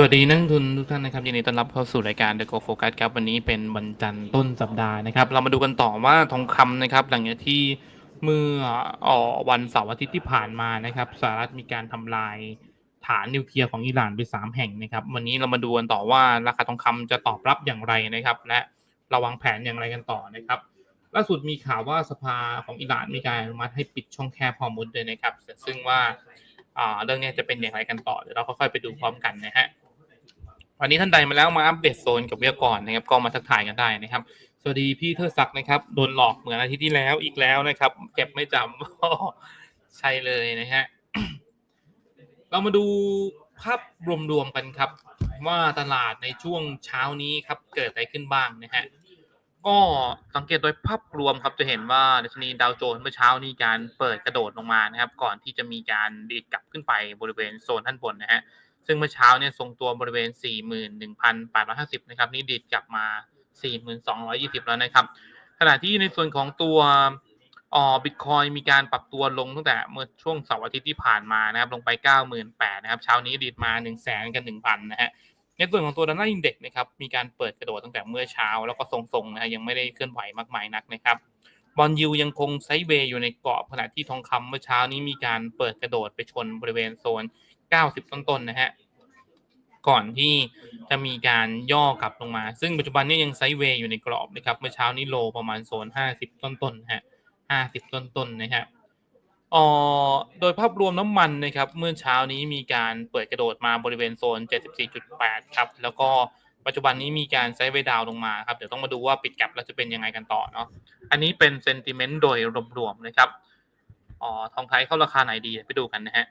สวัสดีนักลงทุนทุกท่านนะครับยินดีต้อนรับเข้าสู่รายการ The Go Focus ครับวันนี้เป็นวันจันทร์ต้นสัปดาห์นะครับ เรามาดูกันต่อว่าทองคำนะครับ หลังจากที่เมื่อออวันเสาร์อาทิตย์ที่ผ่านมานะครับสหรัฐมีการทำลายฐานนิวเคลียร์ของอิหร่านไป 3 แห่งนะครับ วันนี้เรามาดูกันต่อว่าราคาทองคำจะตอบรับอย่างไรนะครับ และราวางแผนอย่างไรกันต่อนะครับ ล่าสุดมีข่าวว่าสภาของอิหร่านมีการอนุมัติให้ปิดช่องแคบฮอร์มุซด้วยนะครับ ซึ่งว่าอ่าเรื่องนี้จะเป็นอย่างไรกันต่อเดี๋ยวเราค่อยๆไปดูพร้อมกันนะฮะ วันนี้ท่านใดมาแล้วมาอัปเดตโซนกับเวียก่อนนะครับก็มาทักทายกันได้นะครับ สวัสดีพี่เทอศักดิ์นะครับโดนหลอกเหมือนอาทิตย์ที่แล้วอีกแล้วนะครับเก็บไม่จำใช่เลยนะฮะเรามาดูภาพรวมๆกันครับ ว่าตลาดในช่วงเช้านี้ครับเกิดอะไรขึ้นบ้างนะฮะก็สังเกตโดยภาพรวมครับจะเห็นว่าดัชนีดาวโจนส์เมื่อเช้านี้การเปิดกระโดดลงมานะครับ ก่อนที่จะมีการดีดกลับขึ้นไปบริเวณโซนท่านบนนะฮะ ซึ่งเมื่อเช้าเนี่ยทรงตัวบริเวณ 41,850 นะครับ นี่ดีดกลับมา 4,220 แล้วนะครับ ขณะที่ในส่วนของตัวอ๋อบิตคอยมีการปรับตัวลงตั้งแต่เมื่อช่วงเสาร์อาทิตย์ที่ผ่านมานะครับ ลงไป 98,000นะครับ เช้านี้ดีดมา 100,000กับ1,000นะฮะในส่วนของตัวดันน่าอินเด็กนะครับมีการเปิดกระโดดตั้งแต่เมื่อเช้า แล้วก็ทรงๆนะฮะยังไม่ได้เคลื่อนไหวมากมายนักนะครับบอลยูยังคงไซด์เวย์อยู่ในเกรอบขณะที่ทองคำเมื่อเช้านี้มีการเปิดกระโดดไปชนบริเวณโซน 90 ต้นๆนนะฮะก่อนที่จะมีการย่อกลับลงมา ซึ่งปัจจุบันนี้ยังไซด์เวย์อยู่ในกรอบนะครับเมื่อเช้านี้โลประมาณโซน 50 ต้นๆนะฮะ50 ต้นๆนนะฮะอ๋อโดยภาพรวมน้ำมันนะครับเมื่อเช้านี้มีการเปิดกระโดดมาบริเวณโซน 74.8 ครับ แล้วก็ปัจจุบันนี้มีการไซด์เวยดาวน์ลงมาครับ เดี๋ยวต้องมาดูว่าปิดแกลบแล้วจะเป็นยังไงกันต่อเนาะอันนี้เป็นเซนติเมนต์โดยรวมๆนะครับอ๋อทองไทยเข้าราคาไหนดีไปดูกันนะฮะ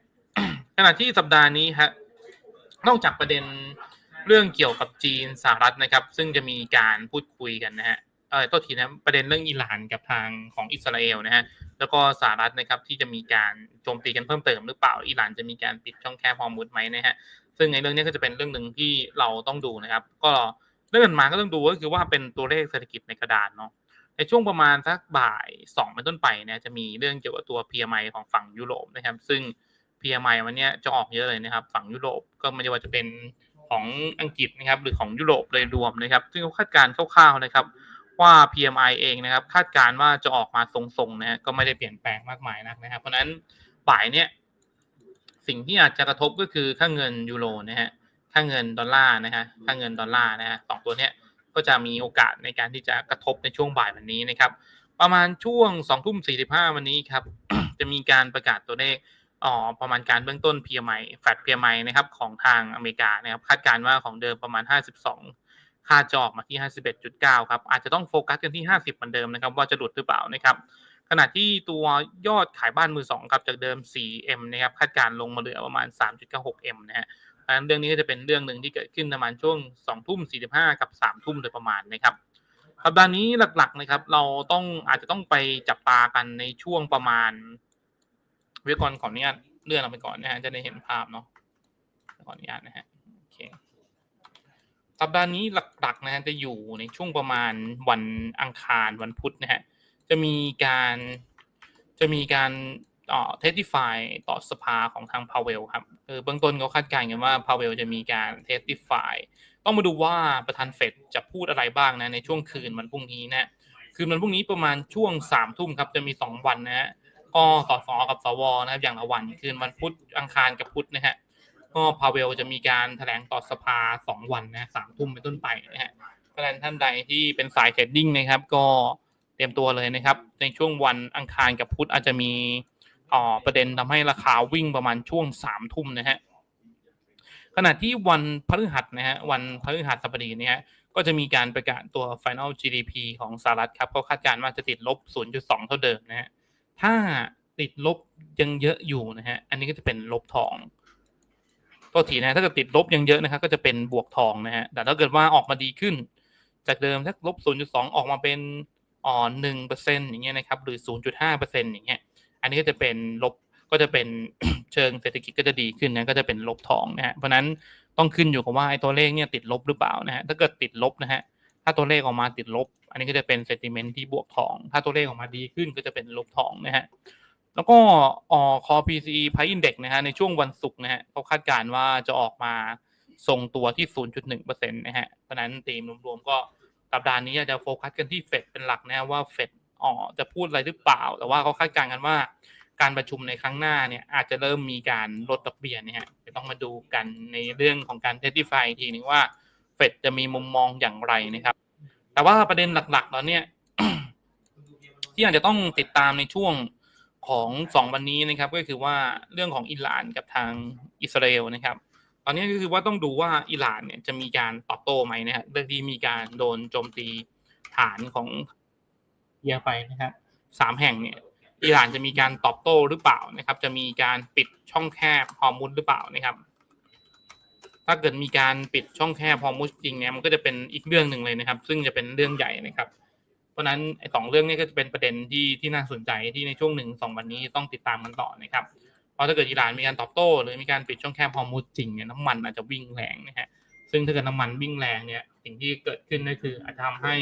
ขณะที่สัปดาห์นี้ฮะนอกจากประเด็นเรื่องเกี่ยวกับจีนสหรัฐนะครับ ซึ่งจะมีการพูดคุยกันนะฮะเออตัวทีนะประเด็นเรื่องอิหร่านกับทางของอิสราเอลนะฮะแล้วก็สหรัฐนะครับที่จะมีการโจมตีกันเพิ่มเติมหรือเปล่าอิหร่านจะมีการปิดช่องแคบฮอร์มุซไหมนะฮะซึ่งในเรื่องนี้ก็จะเป็นเรื่องหนึ่งที่เราต้องดูนะครับ ก็เรื่องถัดมาก็ต้องดูก็คือว่าเป็นตัวเลขเศรษฐกิจในกระดานเนาะในช่วงประมาณสักบ่ายสองเป็นต้นไปเนี่ยจะมีเรื่องเกี่ยวกับตัว PMI ของฝั่งยุโรปนะครับ ซึ่ง PMI วันนี้จะออกเยอะเลยนะครับ ฝั่งยุโรปก็ไม่ว่าจะเป็นของอังกฤษนะครับหรือของยุโรปเลยรวมนะครับ ซึ่งเขาคาดการณ์คร่าวๆนะครับ ว่า PMI เองนะครับ คาดการณ์ว่าจะออกมาทรงๆนะฮะก็ไม่ได้เปลี่ยนแปลงมากมายนักนะครับ เพราะฉะนั้นบ่ายเนี้ยสิ่งที่อาจจะกระทบก็คือค่าเงินยูโรนะฮะค่าเงินดอลลาร์นะฮะค่าเงินดอลลาร์นะฮะสองตัวเนี้ยก็จะมีโอกาสในการที่จะกระทบในช่วงบ่ายวันนี้นะครับ ประมาณช่วง2ทุ่ม45วันนี้ครับจะมีการประกาศตัวเลข อ๋อประมาณการเบื้องต้น PMI แฟด PMI นะครับของทางอเมริกานะครับคาดการณ์ว่าของเดิมประมาณ 52 ค่าจออกมาที่ 51.9 ครับ อาจจะต้องโฟกัสกันที่ 50 เหมือนเดิมนะครับ ว่าจะหลุดหรือเปล่านะครับ ขณะที่ตัวยอดขายบ้านมือสองครับจากเดิม 4M นะครับคาดการณ์ลงมาเหลือประมาณ 3.96M นะฮะเพราะฉะนั้นเรื่องนี้ก็จะเป็นเรื่องหนึ่งที่เกิดขึ้นประมาณช่วง2ทุ่ม45 กับ3ทุ่มโดยประมาณนะครับสัปดาห์นี้หลักๆนะครับเราต้องอาจจะต้องไปจับตากันในช่วงประมาณ วิกรขออนุญาตเลื่อนเราไปก่อนนะฮะจะได้เห็นภาพเนาะขออนุญาตนะฮะโอเคสัปดาห์นี้หลักๆนะฮะจะอยู่ในช่วงประมาณวันอังคารวันพุธนะฮะจะมีการจะมีการเอ่อ testify ต่อสภาของทางพาเวลครับเออเบื้องต้นเขาคาดการณ์กันว่าพาเวลจะมีการ testify ต้องมาดูว่าประธานเฟดจะพูดอะไรบ้างนะในช่วงคืนวันพรุ่งนี้นะคืนวันพรุ่งนี้ประมาณช่วงสามทุ่มครับจะมีสองวันนะฮะ ก็สสกับสวนะครับ อย่างละวันคืนวันพุธอังคารกับพุธนะฮะก็พาเวลจะมีการแถลงต่อสภาสองวันนะสามทุ่มเป็นต้นไปนะฮะเพราะฉะนั้นท่านใดที่เป็นสายเทรดดิ้งนะครับ ก็เตรียมตัวเลยนะครับ ในช่วงวันอังคารกับพุธอาจจะมีอ่อประเด็นทำให้ราคาวิ่งประมาณช่วงสามทุ่มนะฮะขณะที่วันพฤหัสนะฮะวันพฤหัสบดีเนี่ยก็จะมีการประกาศตัว Final GDP ของสหรัฐครับเขาคาดการณ์ว่าจะติดลบ 0.2 เท่าเดิมนะฮะ ถ้าติดลบยังเยอะอยู่นะฮะ อันนี้ก็จะเป็นลบทองตัวทีนะ ถ้าเกิดติดลบยังเยอะนะครับ ก็จะเป็นบวกทองนะฮะ แต่ถ้าเกิดว่าออกมาดีขึ้น จากเดิมสักลบ 0.2 ออกมาเป็นอ่อน1%อย่างเงี้ยนะครับ หรือ 0.5%อย่างเงี้ย อันนี้ก็จะเป็นลบ ก็จะเป็นเชิงเศรษฐกิจก็จะดีขึ้นนะ ก็จะเป็นลบทองนะฮะ เพราะฉะนั้นต้องขึ้นอยู่กับว่าไอ้ตัวเลขเนี่ยติดลบหรือเปล่านะฮะ ถ้าเกิดติดลบนะฮะ ถ้าตัวเลขออกมาติดลบ อันนี้ก็จะเป็นเซติเมนต์ที่บวกทอง ถ้าตัวเลขออกมาดีขึ้นก็จะเป็นลบทองนะฮะแล้วก็ออคอ PCE Price Index นะฮะในช่วงวันศุกร์นะฮะเขาคาดการณ์ว่าจะออกมาทรงตัวที่ 0.1%นะฮะเพราะฉะนั้นธีมรวมๆก็สัปดาห์นี้อาจจะโฟกัสกันที่เฟดเป็นหลักนะว่าเฟดอ๋อจะพูดอะไรหรือเปล่า แต่ว่าเขาคาดการณ์กันว่าการประชุมในครั้งหน้าเนี่ยอาจจะเริ่มมีการลดดอกเบี้ยเนี่ยฮะจะต้องมาดูกันในเรื่องของการเทสติฟายทีนึงว่าเฟดจะมีมุมมองอย่างไรนะครับ แต่ว่าประเด็นหลักๆตอนเนี้ยที่อาจจะต้องติดตามในช่วงของสองวันนี้นะครับ ก็คือว่าเรื่องของอิหร่านกับทางอิสราเอลนะครับ ตอนนี้ก็คือว่าต้องดูว่าอิหร่านเนี่ยจะมีการตอบโต้ไหมนะฮะเรื่องที่มีการโดนโจมตีฐานของเยียไปนะครับสามแห่งเนี่ยอิหร่านจะมีการตอบโต้หรือเปล่านะครับ จะมีการปิดช่องแคบฮอร์มุสหรือเปล่านะครับ ถ้าเกิดมีการปิดช่องแคบฮอมุสจริงเนี่ยมันก็จะเป็นอีกเรื่องหนึ่งเลยนะครับ ซึ่งจะเป็นเรื่องใหญ่นะครับ เพราะนั้นไอ้สองเรื่องนี้ก็จะเป็นประเด็นที่ที่น่าสนใจที่ในช่วงหนึ่งสองวันนี้ต้องติดตามกันต่อนะครับเพราะถ้าเกิดอิหร่านมีการตอบโต้ หรือมีการปิดช่องแคบฮอมุสจริงเนี่ยน้ำมันอาจจะวิ่งแรงนะฮะซึ่งถ้าเกิดน้ำมันวิ่งแรงเนี่ยสิ่งที่เกิดขึ้นก็คืออาจจะทำให้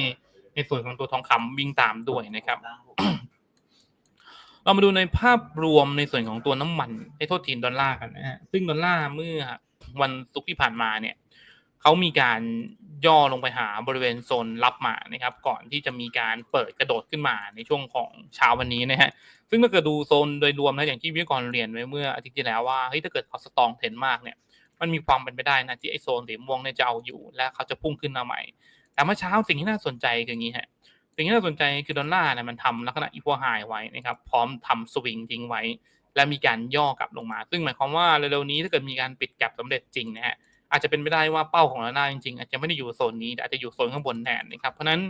ในส่วนของตัวทองคำวิ่งตามด้วยนะครับ เรามาดูในภาพรวมในส่วนของตัวน้ำมันให้โทษทีนดอลลาร์กันนะฮะซึ่งดอลลาร์เมื่อ วันศุกร์ที่ผ่านมาเนี่ยเขามีการย่อลงไปหาบริเวณโซนรับมานะครับ ก่อนที่จะมีการเปิดกระโดดขึ้นมาในช่วงของเช้าวันนี้นะฮะซึ่งถ้าเกิดดูโซนโดยรวมนะอย่างที่วิทยกรเรียนไว้เมื่ออาทิตย์ที่แล้วว่าเฮ้ยถ้าเกิดเขาสตองเทนมากเนี่ยมันมีความเป็นไปได้นะที่ไอโซนสีม่วงเนี่ยจะเอาอยู่ และเขาจะพุ่งขึ้นมาใหม่ แต่เมื่อเช้าสิ่งที่น่าสนใจคืออย่างนี้ฮะสิ่งที่น่าสนใจคือดอลลาร์เนี่ยมันทำลักษณะอีโวไฮไว้นะครับ พร้อมทำสวิงทิ้งไว้ และมีการย่อกลับลงมา ซึ่งหมายความว่าเร็วๆนี้ถ้าเกิดมีการปิดแก็บสำเร็จจริงนะฮะอาจจะเป็นไปได้ว่าเป้าของดอลลาร์จริงๆ อาจจะไม่ได้อยู่โซนนี้แต่อาจจะอยู่โซนข้างบนแทนนะครับ เพราะฉะนั้น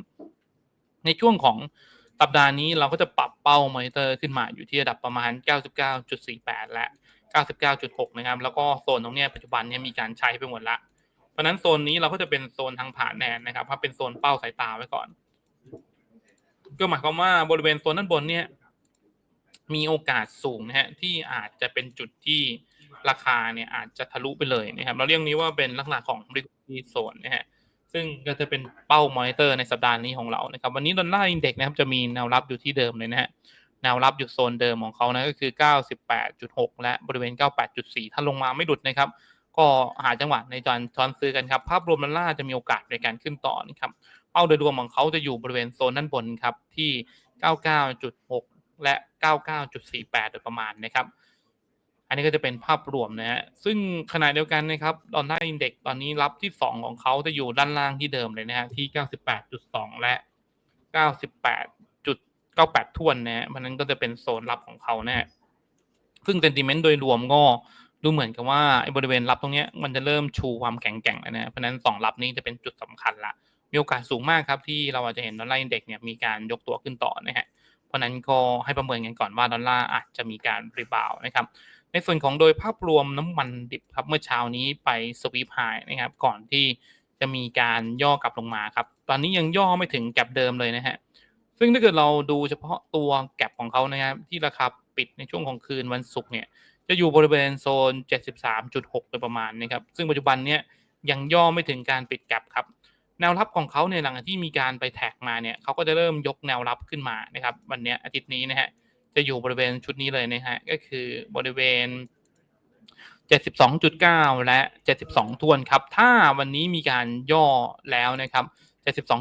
ในช่วงของสัปดาห์นี้เราก็จะปรับเป้ามอนิเตอร์ขึ้นมาอยู่ที่ระดับประมาณ 99.48 และ 99.6 นะครับ แล้วก็โซนตรงนี้ปัจจุบันเนี้ยมีการใช้ไปหมดละ เพราะฉะนั้นโซนนี้เราก็จะเป็นโซนทางผ่านแนนนะครับถ้าเป็นโซนเป้าสายตาไว้ก่อน ก็หมายความว่าบริเวณโซนด้านบนเนี่ย มีโอกาสสูงนะฮะที่อาจจะเป็นจุดที่ราคาเนี่ยอาจจะทะลุไปเลยนะครับเราเรียกนี้ว่าเป็นลักษณะของ liquidity zone นะฮะซึ่งก็จะเป็นเป้ามอนิเตอร์ในสัปดาห์นี้ของเรานะครับวันนี้ดอลลาร์อินเด็กซ์นะครับจะมีแนวรับอยู่ที่เดิมเลยนะฮะแนวรับอยู่โซนเดิมของเขานะก็คือ 98.6 และบริเวณ 98.4 ถ้าลงมาไม่หลุดนะครับ ก็หาจังหวะในการทอนซื้อกันครับ ภาพรวมดอลลาร์จะมีโอกาสในการขึ้นต่อนะครับเป้าโดยรวมของเขาจะอยู่บริเวณโซนด้านบนครับที่ 99.6 และ 99.48 โดยประมาณนะครับ อันนี้ก็จะเป็นภาพรวมนะฮะ ซึ่งขณะเดียวกันนะครับดอลลาร์อินเด็กตอนนี้รับที่ 2 ของเขาจะอยู่ด้านล่างที่เดิมเลยนะฮะที่ 98.2 และ 98.98ท่วนนะฮะมันนั้นก็จะเป็นโซนรับของเขานะฮะซึ่งเซนติเมนต์โดยรวมก็ดูเหมือนกับว่าไอ้บริเวณรับตรงเนี้ยมันจะเริ่มชูความแข็งแกร่งแล้วนะเพราะนั้นสองรับนี้จะเป็นจุดสำคัญละมีโอกาสสูงมากครับที่เราอาจจะเห็นดอลลาร์อินเด็กซ์เนี่ยมีการยกตัวขึ้นต่อนะฮะ ราะนั้นก็ให้ประเมินกันก่อนว่าดอลลาร์อาจจะมีการรีบาวนะครับในส่วนของโดยภาพรวมน้ำมันดิบครับเมื่อเช้านี้ไปสวีปไฮนะครับก่อนที่จะมีการย่อกลับลงมาครับตอนนี้ยังย่อไม่ถึงแก็บเดิมเลยนะฮะซึ่งถ้าเกิดเราดูเฉพาะตัวแก็บของเขานะครับที่ราคาปิดในช่วงของคืนวันศุกร์เนี่ยจะอยู่บริเวณโซน 73.6 โดยประมาณนะครับซึ่งปัจจุบันเนี่ยยังย่อไม่ถึงการปิดแก็บครับ แนวรับของเขาเนี่ยหลังจากที่มีการไปแท็กมาเนี่ยเขาก็จะเริ่มยกแนวรับขึ้นมานะครับ วันนี้อาทิตย์นี้นะฮะจะอยู่บริเวณชุดนี้เลยนะฮะก็คือบริเวณ 72.9 และ 72 ทวนครับ ถ้าวันนี้มีการย่อแล้วนะครับ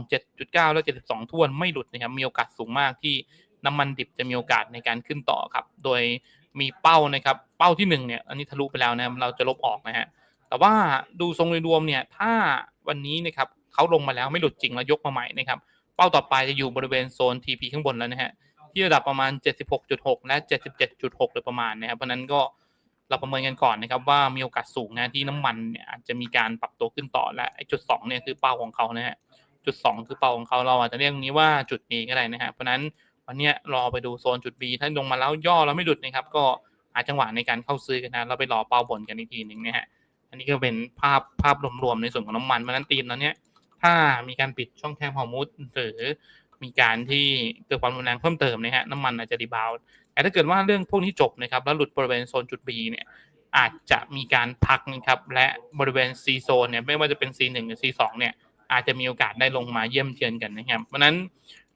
72.7.9 และ 72 ทวนไม่หลุดนะครับ มีโอกาสสูงมากที่น้ำมันดิบจะมีโอกาสในการขึ้นต่อครับ โดยมีเป้านะครับ เป้าที่1เนี่ย อันนี้ทะลุไปแล้วนะ เราจะลบออกนะฮะ แต่ว่าดูทรงโดยรวมเนี่ย ถ้าวันนี้นะครับ เขาลงมาแล้วไม่หลุดจริงแล้วยกมาใหม่นะครับ เป้าต่อไปจะอยู่บริเวณโซน TP ข้างบนแล้วนะฮะ ที่ระดับประมาณ 76.6 และ 77.6โดยประมาณนะครับ เพราะนั้นก็เราประเมินกันก่อนนะครับ ว่ามีโอกาสสูงนะที่น้ำมันเนี่ยอาจจะมีการปรับตัวขึ้นต่อและจุด2เนี่ยคือเป้าของเขานะฮะจุด2คือเป้าของเขาเราอาจจะเรียกนี้ว่าจุด B ก็ได้นะฮะเพราะนั้นวันนี้รอไปดูโซนจุด B ถ้าลงมาแล้วย่อแล้วไม่หลุดนะครับก็หาจังหวะในการเข้าซื้อกันนะเราไปรอเป้าบนกันอีกทีหนึ่งนะฮะอันนี้ก็เป็นภาพภาพรวมๆในส่วนของน้ำมันเพราะนั้นตีมแล้วเนี้ย ถ้ามีการปิดช่องแคบฮอร์มุสหรือมีการที่เกิดความรุนแรงเพิ่มเติมนะฮะน้ำมันอาจจะรีบาวแต่ถ้าเกิดว่าเรื่องพวกนี้จบนะครับแล้วหลุดบริเวณโซนจุด B เนี่ยอาจจะมีการพักนะครับและบริเวณ C โซนเนี่ยไม่ว่าจะเป็น C1 หรือ C2 เนี่ยอาจจะมีโอกาสได้ลงมาเยี่ยมเยือนกันนะครับเพราะนั้น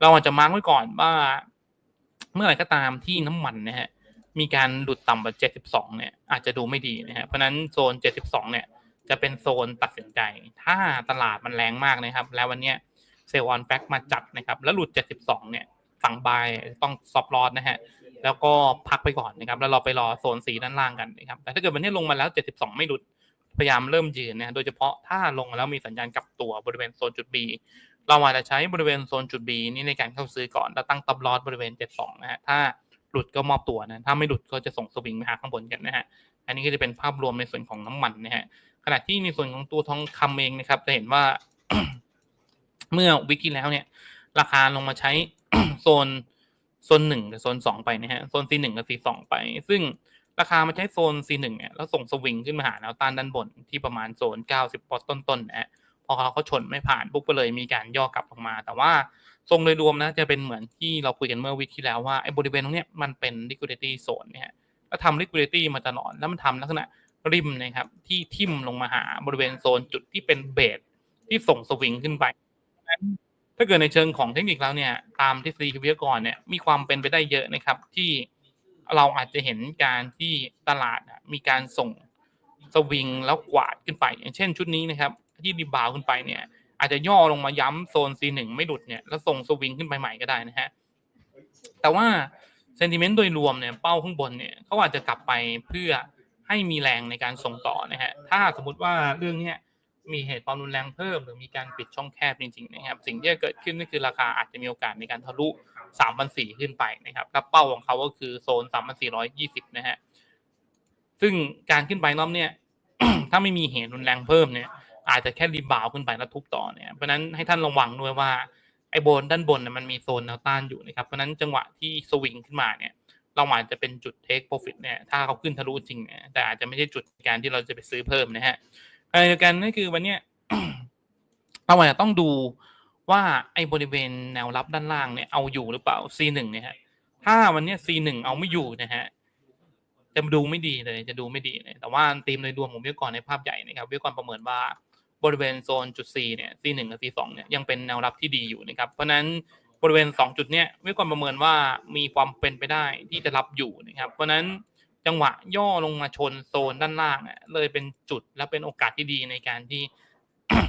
เราอาจจะมาร์กไว้ก่อนว่า เมื่อไหร่ก็ตามที่น้ำมันนะฮะมีการหลุดต่ำกว่า 72 เนี่ยอาจจะดูไม่ดีนะฮะเพราะฉะนั้นโซน 72 เนี่ย จะเป็นโซนตัดสินใจ ถ้าตลาดมันแรงมากนะครับ แล้ววันเนี้ยเซลล์ออนแฟกมาจัดนะครับ แล้วหลุด 72 เนี่ยฝั่งบายต้องซอฟลอสนะฮะ แล้วก็พักไปก่อนนะครับ แล้วเราไปรอโซนสีด้านล่างกันนะครับ แต่ถ้าเกิดวันนี้ลงมาแล้ว 72 ไม่หลุด พยายามเริ่มยืนนะโดยเฉพาะถ้าลงมาแล้วมีสัญญาณกลับตัวบริเวณโซนจุด B เราอาจจะใช้บริเวณโซนจุด B นี้ในการเข้าซื้อก่อนแล้วตั้งตับลอสบริเวณ 72 นะฮะ ถ้าหลุดก็มอบตัวนะ ถ้าไม่หลุดก็จะส่งสวิงไปหาข้างบนกันนะฮะ อันนี้ก็จะเป็นภาพรวมในส่วนของน้ำมันนะฮะ ณะที่ในส่วนของตัวทองคำเองนะครับ จะเห็นว่า เมื่อวิกที่แล้วเนี่ย ราคาลงมาใช้โซนโซนหนึ่งกับโซนสองไปนะฮะโซน C1 กับ C2 ไป ซึ่งราคามาใช้โซน C1 เนี่ยแล้วส่งสวิงขึ้นมาหาแนวต้านด้านบนที่ประมาณโซน90ปอสต้นๆนะฮะพอเขาเขาชนไม่ผ่านปุ๊บก็เลยมีการย่อกลับออกมา แต่ว่าทรงโดยรวมนะจะเป็นเหมือนที่เราคุยกันเมื่อวิกที่แล้วว่าไอ้บริเวณตรงเนี้ยมันเป็น liquidity zone เนี่ยแล้วทำ liquidity มาตลอดแล้วมันทำลักษณะ ริมนะครับ ที่ทิ่มลงมาหาบริเวณโซนจุดที่เป็นเบสที่ส่งสวิงขึ้นไปถ้าเกิดในเชิงของเทคนิคแล้วเนี่ยตามทฤษฎีวิทยากรเนี่ยมีความเป็นไปได้เยอะนะครับ ที่เราอาจจะเห็นการที่ตลาดมีการส่งสวิงแล้วกวาดขึ้นไป อย่างเช่นชุดนี้นะครับ ที่รีบาวขึ้นไปเนี่ย อาจจะย่อลงมาย้ำโซน C1 ไม่หลุดเนี่ยแล้วส่งสวิงขึ้นไปใหม่ก็ได้นะฮะแต่ว่าเซนติเมนต์โดยรวมเนี่ยเป้าข้างบนเนี่ยเขาอาจจะกลับไปเพื่อ ให้มีแรงในการส่งต่อนะฮะถ้าสมมติว่าเรื่องเนี้ยมีเหตุความรุนแรงเพิ่ม หรือมีการปิดช่องแคบจริงๆนะครับ สิ่งที่จะเกิดขึ้นก็คือราคาอาจจะมีโอกาสในการทะลุ3,400ขึ้นไปนะครับแล้วเป้าของเขาก็คือโซน 3,420 นะฮะซึ่งการขึ้นไปรอบเนี้ยถ้าไม่มีเหตุรุนแรงเพิ่มเนี่ย อาจจะแค่รีบาวขึ้นไปแล้วทุบต่อเนี่ยเพราะนั้นให้ท่านระวังด้วยว่าไอ้บนด้านบนเนี่ยมันมีโซนแนวต้านอยู่นะครับเพราะนั้นจังหวะที่สวิงขึ้นมาเนี่ย เราอาจจะเป็นจุดเทคโปรฟิตเนี่ยถ้าเขาขึ้นทะลุจริงเนี่ยแต่อาจจะไม่ใช่จุดการที่เราจะไปซื้อเพิ่มนะฮะอะไรเดียวกันนั่คือวันเนี้ยเราอาจจะต้องดูว่าไอ้บริเวณแนวรับด้านล่างเนี่ยเอาอยู่หรือเปล่า C1 เนี่ยฮะถ้าวันนี้ C1 เอาไม่อยู่นะฮะจะดูไม่ดีเลยจะดูไม่ดีเลยแต่ว่าธีมโดยรวมผมวิเคราะห์ในภาพใหญ่นะครับวิเคราะห์ประเมินว่าบริเวณโซนจุด C เนี่ย C1 กับ C2 เนี่ยยังเป็นแนวรับที่ดีอยู่นะครับเพราะฉะนั้น บริเวณ 2 จุดเนี่ยวิเคราะห์ประเมินว่ามีความเป็นไปได้ที่จะรับอยู่นะครับ เพราะนั้นจังหวะย่อลงมาชนโซนด้านล่างเลยเป็นจุดและเป็นโอกาสที่ดีในการที่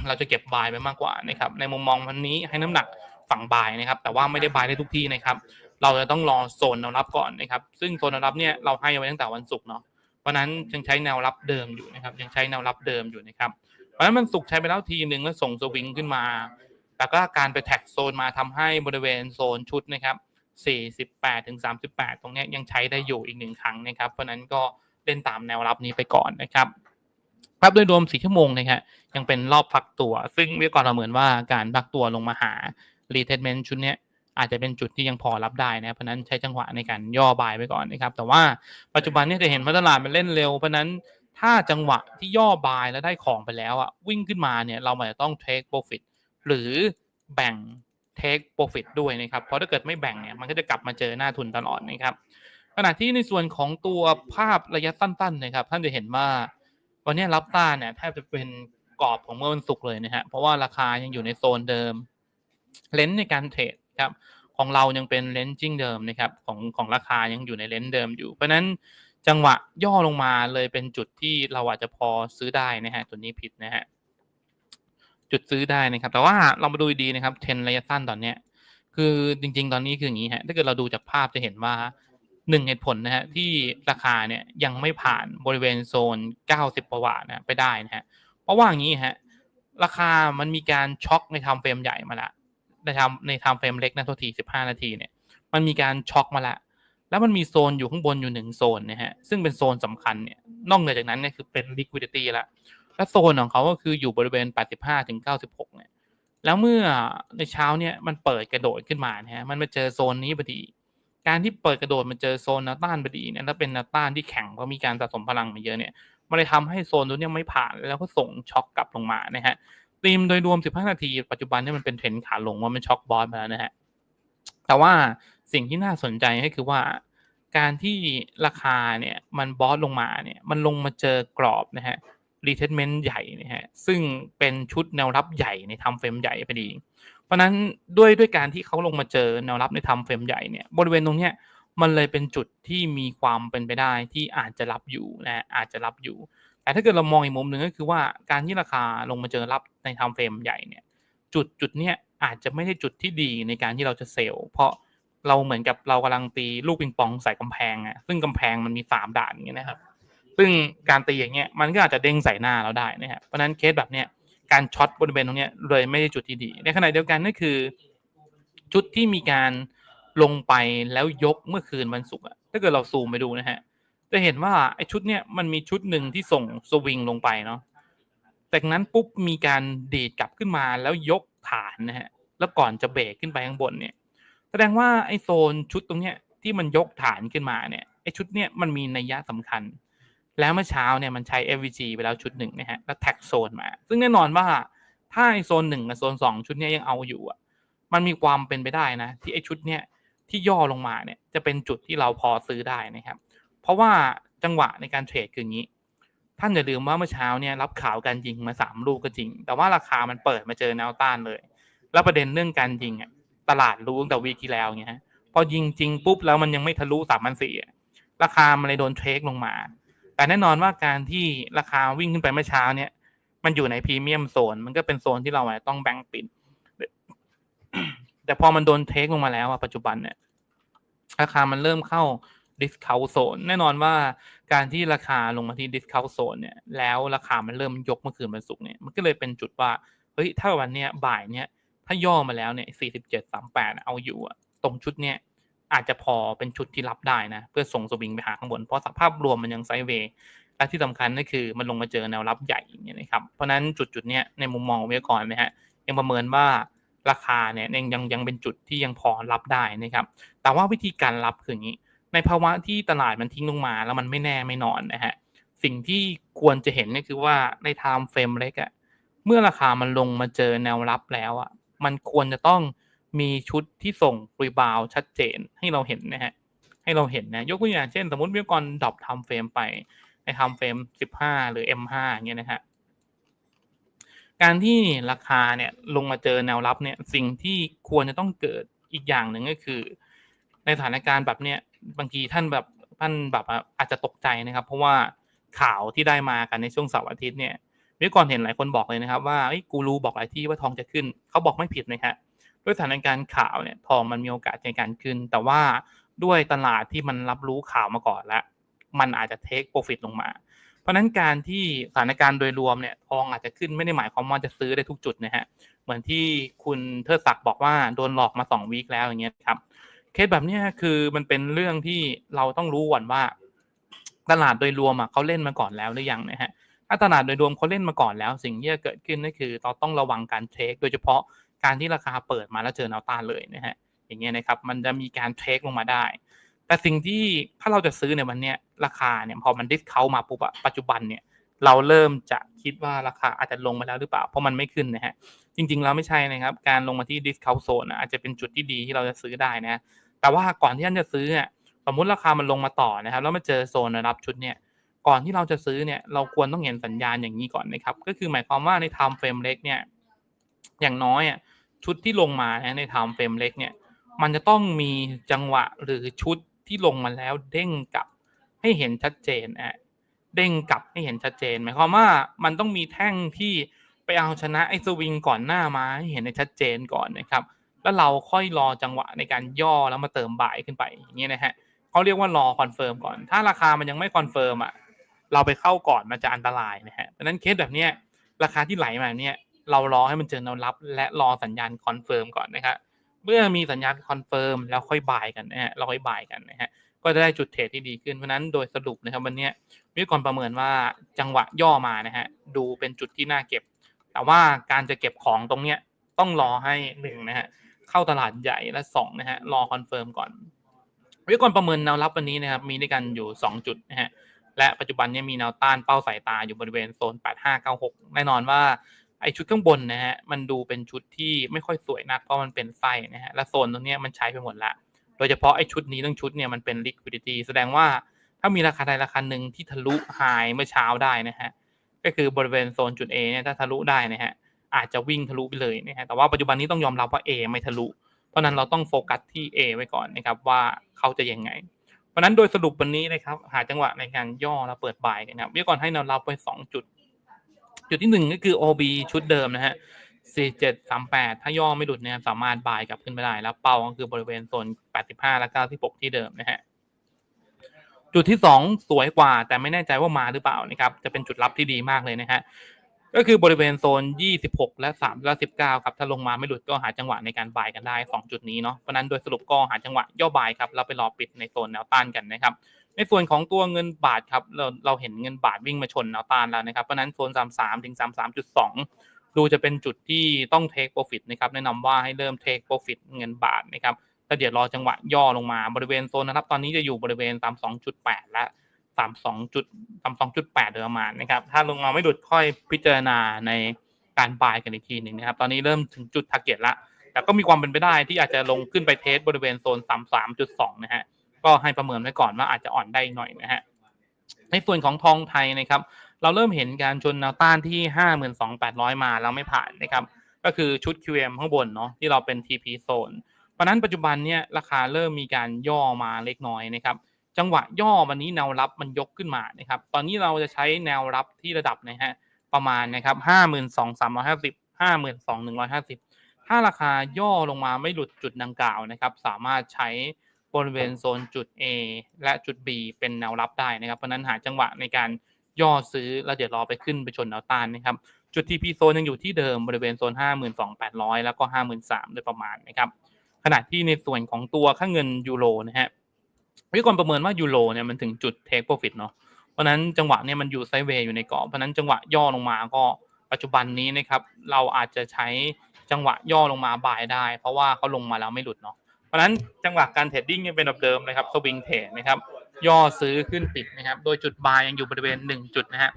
เราจะเก็บบายไปมากกว่านะครับ ในมุมมองวันนี้ให้น้ำหนักฝั่งบายนะครับ แต่ว่าไม่ได้บายได้ทุกที่นะครับ เราจะต้องรอโซนแนวรับก่อนนะครับ ซึ่งโซนแนวรับเนี่ยเราให้ไว้ตั้งแต่วันศุกร์เนาะเพราะนั้นยังใช้แนวรับเดิมอยู่นะครับ ยังใช้แนวรับเดิมอยู่นะครับ เพราะนั้นมันสุกใช้ไปแล้วทีหนึ่งแล้วส่งสวิงขึ้นมา แต่ก็การไปแท็กโซนมาทำให้บริเวณโซนชุดนะครับ 48ถึง38 ตรงนี้ยังใช้ได้อยู่อีกหนึ่งครั้งนะครับ เพราะนั้นก็เล่นตามแนวรับนี้ไปก่อนนะครับภาพโดยรวม4ชั่วโมงนะครับยังเป็นรอบพักตัว ซึ่งวิเคราะห์เราเหมือนว่าการพักตัวลงมาหา retracement ชุดนี้อาจจะเป็นจุดที่ยังพอรับได้นะเพราะนั้นใช้จังหวะในการย่อบายไปก่อนนะครับ แต่ว่าปัจจุบันนี่จะเห็นว่าตลาดมันเล่นเร็วเพราะนั้นถ้าจังหวะที่ย่อบายแล้วได้ของไปแล้วอะวิ่งขึ้นมาเนี่ยเราอาจจะต้อง take profit หรือแบ่ง take profit ด้วยนะครับ เพราะถ้าเกิดไม่แบ่งเนี่ยมันก็จะกลับมาเจอหน้าทุนตลอดนะครับ ขณะที่ในส่วนของตัวภาพระยะสั้นๆนะครับ ท่านจะเห็นว่าวันนี้รับต้านเนี่ยแทบจะเป็นกรอบของเมื่อวันศุกร์เลยนะฮะ เพราะว่าราคายังอยู่ในโซนเดิม เลนส์ในการเทรดครับของเรายังเป็นเลนจิ้งเดิมนะครับของของราคายังอยู่ในเลนส์เดิมอยู่ เพราะฉะนั้นจังหวะย่อลงมาเลยเป็นจุดที่เราอาจจะพอซื้อได้นะฮะตัวนี้ผิดนะฮะ จุดซื้อได้นะครับ แต่ว่าเรามาดูดีนะครับเทรนระยะสั้นตอนเนี้ย คือจริง ๆ ตอนนี้คืออย่างนี้ฮะถ้าเกิดเราดูจากภาพจะเห็นว่าหนึ่งเหตุผลนะฮะที่ราคาเนี่ยยังไม่ผ่านบริเวณโซน 90ประวัตินะไปได้นะฮะเพราะว่าอย่างนี้ฮะราคามันมีการช็อคในไทม์เฟรมใหญ่มาละในไทม์ในไทม์เฟรมเล็กนะโทษที15 นาทีเนี่ยมันมีการช็อคมาละแล้วมันมีโซนอยู่ข้างบนอยู่หนึ่งโซนนะฮะซึ่งเป็นโซนสำคัญเนี่ยนอกเหนือจากนั้นเนี่ยคือเป็น liquidity ละ และโซนของเขาก็คืออยู่บริเวณ 85ถึง96 เนี่ย แล้วเมื่อในเช้าเนี่ยมันเปิดกระโดดขึ้นมานะฮะมันมาเจอโซนนี้พอดี การที่เปิดกระโดดมาเจอโซนนวต้านพอดีเนี่ยแล้วเป็นนวต้านที่แข็งเพราะมีการสะสมพลังมาเยอะเนี่ยมันเลยทำให้โซนตัวเนี้ยไม่ผ่านแล้วก็ส่งช็อคกลับลงมานะฮะธีมโดยรวม 15 นาที ปัจจุบันเนี่ยมันเป็นเทรนขาลงว่ามันช็อคบอสมาแล้วนะฮะแต่ว่าสิ่งที่น่าสนใจก็คือว่าการที่ราคาเนี่ยมันบอสลงมาเนี่ยมันลงมาเจอกรอบนะฮะ retracement ใหญ่นะฮะซึ่งเป็นชุดแนวรับใหญ่ในทำเฟรมใหญ่พอดี เพราะนั้นด้วยด้วยการที่เขาลงมาเจอแนวรับในทำเฟรมใหญ่เนี่ยบริเวณตรงเนี้ยมันเลยเป็นจุดที่มีความเป็นไปได้ที่อาจจะรับอยู่นะอาจจะรับอยู่ แต่ถ้าเกิดเรามองอีกมุมหนึ่งก็คือว่าการที่ราคาลงมาเจอรับใน time frame ใหญ่เนี่ยจุดจุดเนี้ยอาจจะไม่ใช่จุดที่ดีในการที่เราจะเซลล์เพราะเราเหมือนกับเรากำลังตีลูกปิงปองใส่กำแพงอะซึ่งกำแพงมันมีสามด่านอย่างเงี้ยนะครับ ซึ่งการตีอย่างเงี้ยมันก็อาจจะเด้งใส่หน้าเราได้นะครับเพราะนั้นเคสแบบเนี้ยการช็อตบริเวณตรงเนี้ยเลยไม่ใช่จุดที่ดี ในขณะเดียวกันก็คือ จุดที่มีการลงไปแล้วยกเมื่อคืนวันศุกร์ถ้าเกิดเราซูมไปดูนะฮะจะเห็นว่าไอ้ชุดเนี้ยมันมีชุดหนึ่งที่ส่งสวิงลงไปเนาะจากนั้นปุ๊บมีการดีดกลับขึ้นมาแล้วยกฐานนะฮะแล้วก่อนจะเบรกขึ้นไปข้างบนเนี่ย แสดงว่าไอ้โซนชุดตรงเนี้ยที่มันยกฐานขึ้นมาเนี่ยไอ้ชุดเนี้ยมันมีนัยยะสำคัญ แล้วเมื่อเช้าเนี่ยมันใช้ FVG ไปแล้วชุดหนึ่งนะฮะแล้วแท็กโซนมา ซึ่งแน่นอนว่าถ้าไอโซนหนึ่งกับโซนสองชุดนี้ยังเอาอยู่อะมันมีความเป็นไปได้นะ ที่ไอชุดเนี้ยที่ย่อลงมาเนี่ยจะเป็นจุดที่เราพอซื้อได้นะครับ เพราะว่าจังหวะในการเทรดคืออย่างนี้ ท่านอย่าลืมว่าเมื่อเช้าเนี่ยรับข่าวการยิงมาสามลูกก็จริง แต่ว่าราคามันเปิดมาเจอแนวต้านเลย แล้วประเด็นเรื่องการยิงอะตลาดรู้ตั้งแต่วีที่แล้วไงฮะพอยิงจริงปุ๊บแล้วมันยังไม่ทะลุสามพันสี่ราคามันเลยโดนเทรคลงมา แต่แน่นอนว่าการที่ราคาวิ่งขึ้นไปเมื่อเช้าเนี่ยมันอยู่ในพรีเมียมโซน มันก็เป็นโซนที่เราต้องแบ่งปิด แต่พอมันโดนเทคลงมาแล้วอะปัจจุบันเนี่ยราคามันเริ่มเข้า discount zone แน่นอนว่าการที่ราคาลงมาที่ discount zone เนี่ย แล้วราคามันเริ่มยกเมื่อคืนวันศุกร์เนี่ย มันก็เลยเป็นจุดว่า เฮ้ย ถ้าวันเนี้ยบ่ายเนี้ย ถ้าย่อมาแล้วเนี่ย47 38เอาอยู่อะตรงชุดเนี้ย อาจจะพอเป็นชุดที่รับได้นะ เพื่อส่งสวิงไปหาข้างบน เพราะสภาพรวมมันยังไซด์เวย์และที่สำคัญก็คือมันลงมาเจอแนวรับใหญ่เงี้ยนะครับเพราะฉะนั้นจุดจุดเนี้ยในมุมมองวิทยากรนะฮะยังประเมินว่าราคาเนี่ยยังยังยังเป็นจุดที่ยังพอรับได้นะครับ แต่ว่าวิธีการรับคืออย่างนี้ ในภาวะที่ตลาดมันทิ้งลงมา แล้วมันไม่แน่ไม่นอนนะฮะสิ่งที่ควรจะเห็นก็คือว่าในไทม์เฟรมเล็กอะเมื่อราคามันลงมาเจอแนวรับแล้วอะมันควรจะต้อง มีชุดที่ส่งรีบาวชัดเจนให้เราเห็นนะฮะ ให้เราเห็นนะ ยกตัวอย่างเช่น สมมติวิทยากรดรอปทม์เฟรมไปในทม์เฟรม 15 หรือ M5 อย่างเงี้ยนะฮะการที่ราคาเนี่ยลงมาเจอแนวรับเนี่ยสิ่งที่ควรจะต้องเกิดอีกอย่างหนึ่งก็คือ ในสถานการณ์แบบเนี้ยบางทีท่านแบบท่านแบบอาจจะตกใจนะครับ เพราะว่าข่าวที่ได้มากันในช่วงเสาร์อาทิตย์เนี่ยวิทยากรเห็นหลายคนบอกเลยนะครับ ว่าไอ้กูรู้บอกหลายที่ว่าทองจะขึ้นเขาบอกไม่ผิดนะครับ ด้วยสถานการณ์ข่าวเนี่ยทองมันมีโอกาสในการขึ้น แต่ว่าด้วยตลาดที่มันรับรู้ข่าวมาก่อนแล้ว มันอาจจะเทคโปรฟิตลงมา เพราะนั้นการที่สถานการณ์โดยรวมเนี่ยทองอาจจะขึ้นไม่ได้หมายความว่าจะซื้อได้ทุกจุดนะฮะเหมือนที่คุณเทิดศักดิ์บอกว่าโดนหลอกมาสองวีคแล้วอย่างเงี้ยครับเคสแบบนี้คือมันเป็นเรื่องที่เราต้องรู้ก่อนว่า ตลาดโดยรวมอะเขาเล่นมาก่อนแล้วหรือยังนะฮะถ้าตลาดโดยรวมเขาเล่นมาก่อนแล้ว สิ่งที่จะเกิดขึ้นก็คือเราต้องระวังการเทคโดยเฉพาะ การที่ราคาเปิดมาแล้วเจอแนวต้านเลยนะฮะอย่างเงี้ยนะครับมันจะมีการเทคลงมาได้ แต่สิ่งที่ถ้าเราจะซื้อในวันเนี้ยราคาเนี่ยพอมันดิสเขามาปุ๊บอะปัจจุบันเนี่ยเราเริ่มจะคิดว่าราคาอาจจะลงมาแล้วหรือเปล่า เพราะมันไม่ขึ้นนะฮะ จริงๆ แล้วไม่ใช่นะครับ การลงมาที่ discount zone อาจจะเป็นจุดที่ดีที่เราจะซื้อได้นะ แต่ว่าก่อนที่ท่านจะซื้อเนี่ยสมมุติราคามันลงมาต่อนะครับ แล้วมาเจอโซนรับชุดเนี่ย ก่อนที่เราจะซื้อเนี่ยเราควรต้องเห็นสัญญาณอย่างนี้ก่อนนะครับ ก็คือหมายความว่าใน time frame เล็กเนี่ย อย่างน้อยอะ ชุดที่ลงมานะใน time frame เล็กเนี่ยมันจะต้องมีจังหวะหรือชุดที่ลงมาแล้วเด้งกลับให้เห็นชัดเจนอะเด้งกลับให้เห็นชัดเจนหมายความว่ามันต้องมีแท่งที่ไปเอาชนะไอ้สวิงก่อนหน้ามาให้เห็นในชัดเจนก่อนนะครับ แล้วเราค่อยรอจังหวะในการย่อแล้วมาเติมบ่ายขึ้นไปอย่างเงี้ยนะฮะเขาเรียกว่ารอคอนเฟิร์มก่อน ถ้าราคามันยังไม่คอนเฟิร์มอะเราไปเข้าก่อนมันจะอันตรายนะฮะดังนั้นเคสแบบเนี้ยราคาที่ไหลมาเนี่ย เรารอให้มันเจอแนวรับ และรอสัญญาณคอนเฟิร์มก่อนนะครับเมื่อมีสัญญาณคอนเฟิร์มแล้วค่อยบายกันนะฮะเราค่อยบายกันนะฮะก็จะได้จุดเทรดที่ดีขึ้นเพราะนั้นโดยสรุปนะครับวันนี้วิทยากรประเมินว่าจังหวะย่อมานะฮะดูเป็นจุดที่น่าเก็บ แต่ว่าการจะเก็บของตรงเนี้ยต้องรอให้หนึ่งนะฮะเข้าตลาดใหญ่และสองนะฮะรอคอนเฟิร์มก่อนวิทยากรประเมินแนวรับวันนี้นะครับมีด้วยกันอยู่ 2 จุดนะฮะและปัจจุบันนี้มีแนวต้านเป้าสายตาอยู่บริเวณโซน 8596 แน่นอนว่า ไอชุดข้างบนนะฮะมันดูเป็นชุดที่ไม่ค่อยสวยนักเพราะมันเป็นไส้นะฮะและโซนตรงนี้มันใช้ไปหมดละโดยเฉพาะไอชุดนี้ทั้งชุดเนี่ยมันเป็น liquidity แสดงว่าถ้ามีราคาใดราคาหนึ่งที่ทะลุไฮเมื่อเช้าได้นะฮะก็คือบริเวณโซนจุด A เนี่ยถ้าทะลุได้นะฮะอาจจะวิ่งทะลุไปเลยนะฮะแต่ว่าปัจจุบันนี้ต้องยอมรับว่า A ไม่ทะลุ เพราะนั้นเราต้องโฟกัสที่ A ไว้ก่อนนะครับว่าเขาจะยังไง เพราะนั้นโดยสรุปวันนี้นะครับหาจังหวะในการย่อแล้วเปิดบ่ายนะครับวิทยากรให้แนวรับไว้สองจุด จุดที่หนึ่งก็คือ OB ชุดเดิมนะฮะ4738ถ้าย่อไม่หลุดเนี่ยสามารถบายกลับขึ้นไปได้ แล้วเป้าก็คือบริเวณโซน85และ96ที่เดิมนะฮะจุดที่2สวยกว่า แต่ไม่แน่ใจว่ามาหรือเปล่านะครับจะเป็นจุดรับที่ดีมากเลยนะฮะก็คือบริเวณโซน 26 และ3และ19 ครับ ถ้าลงมาไม่หลุดก็หาจังหวะในการบายกันได้ 2 จุดนี้เนาะ เพราะนั้นโดยสรุปก็หาจังหวะย่อบายครับ เราไปรอปิดในโซนแนวต้านกันนะครับ ในส่วนของตัวเงินบาทครับเราเราเห็นเงินบาทวิ่งมาชนแนวต้านแล้วนะครับเพราะนั้นโซน 33 ถึง 33.2 ดูจะเป็นจุดที่ต้อง take profit นะครับแนะนำว่าให้เริ่ม take profit เงินบาทนะครับแล้วเดี๋ยวรอจังหวะย่อลงมาบริเวณโซนนะครับ ตอนนี้จะอยู่บริเวณ 32.8 และ 32จุด32.8โดยประมาณนะครับถ้าลงมาไม่หลุดค่อยพิจารณาในการบายกันอีกทีหนึ่งนะครับ ตอนนี้เริ่มถึงจุด target ละแต่ก็มีความเป็นไปได้ที่อาจจะลงขึ้นไปเทสบริเวณโซน 33.2 นะฮะ ก็ให้ประเมินไว้ก่อนว่าอาจจะอ่อนได้หน่อยนะฮะในส่วนของทองไทยนะครับ เราเริ่มเห็นการชนแนวต้านที่ 52,800 มาแล้วไม่ผ่านนะครับ ก็คือชุด QM ข้างบนเนาะที่เราเป็น TP โซนเพราะนั้นปัจจุบันเนี่ยราคาเริ่มมีการย่อมาเล็กน้อยนะครับ จังหวะย่อวันนี้แนวรับมันยกขึ้นมานะครับ ตอนนี้เราจะใช้แนวรับที่ระดับนะฮะประมาณนะครับ52,350 52,150 ถ้าราคาย่อลงมาไม่หลุดจุดดังกล่าวนะครับ สามารถใช้ บริเวณโซนจุด A และจุด B เป็นแนวรับได้นะครับ เพราะนั้นหาจังหวะในการย่อซื้อแล้วเดี๋ยวรอไปขึ้นไปชนแนวต้านนะครับ จุด TP โซนยังอยู่ที่เดิมบริเวณโซน 52,800 แล้วก็ 53,000โดยประมาณนะครับ ขณะที่ในส่วนของตัวค่าเงินยูโรนะฮะวิเคราะห์ประเมินว่ายูโรเนี่ยมันถึงจุด take profit เนาะ เพราะนั้นจังหวะเนี่ยมันอยู่ไซด์เวย์อยู่ในกรอบ เพราะนั้นจังหวะย่อลงมาก็ปัจจุบันนี้นะครับเราอาจจะใช้จังหวะย่อลงมาบายได้ เพราะว่าเขาลงมาแล้วไม่หลุดเนาะ เพราะนั้นจังหวะการเทรดดิ้งยังเป็นแบบเดิมนะครับสวิงเทรดนะครับย่อซื้อขึ้นปิดนะครับ โดยจุดบายยังอยู่บริเวณ 1 จุดนะฮะ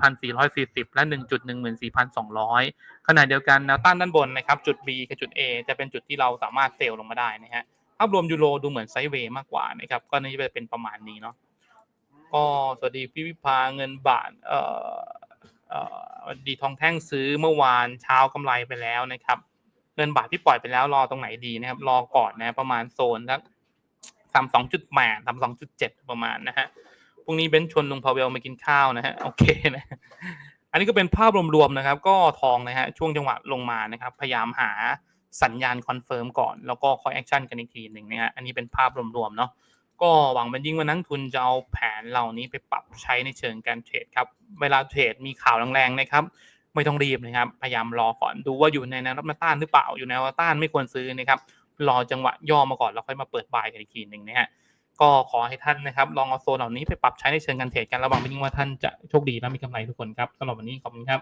14,440 และ 1 จุด 14,200 ขณะเดียวกันแนวต้านด้านบนนะครับ จุด B กับจุด A จะเป็นจุดที่เราสามารถเซลล์ลงมาได้นะฮะภาพรวมยูโรดูเหมือนไซด์เวย์มากกว่านะครับ ก็นี่จะเป็นประมาณนี้เนาะก็สวัสดีพี่วิภาเงินบาทเอ่อเอ่อสวัสดีทองแท่งซื้อเมื่อวานเช้ากำไรไปแล้วนะครับ เงินบาทที่ปล่อยไปแล้วรอตรงไหนดีนะครับ รอก่อนนะประมาณโซนสักสามสองจุดแปดสามสองจุดเจ็ดประมาณนะฮะพรุ่งนี้เบนชวนลุงพาเวลมากินข้าวนะฮะโอเคนะอันนี้ก็เป็นภาพรวมๆนะครับ ก็ทองนะฮะช่วงจังหวะลงมานะครับ พยายามหาสัญญาณคอนเฟิร์มก่อนแล้วก็คอยแอคชั่นกันอีกทีหนึ่งนะฮะอันนี้เป็นภาพรวมๆเนาะก็หวังเป็นยิ่งว่านักทุนจะเอาแผนเหล่านี้ไปปรับใช้ในเชิงการเทรดครับ เวลาเทรดมีข่าวแรงๆนะครับ ไม่ต้องรีบนะครับ พยายามรอก่อนดูว่าอยู่ในแนวรับต้านหรือเปล่าอยู่ในแนวต้านไม่ควรซื้อนะครับรอจังหวะย่อมาก่อนแล้วค่อยมาเปิดบายกันอีกทีหนึ่งนะฮะก็ขอให้ท่านนะครับ ลองเอาโซนเหล่านี้ไปปรับใช้ในเชิงการเทรดกันระวังเป็นยิ่งว่าท่านจะโชคดีและมีกำไรทุกคนครับสำหรับวันนี้ขอบคุณครับ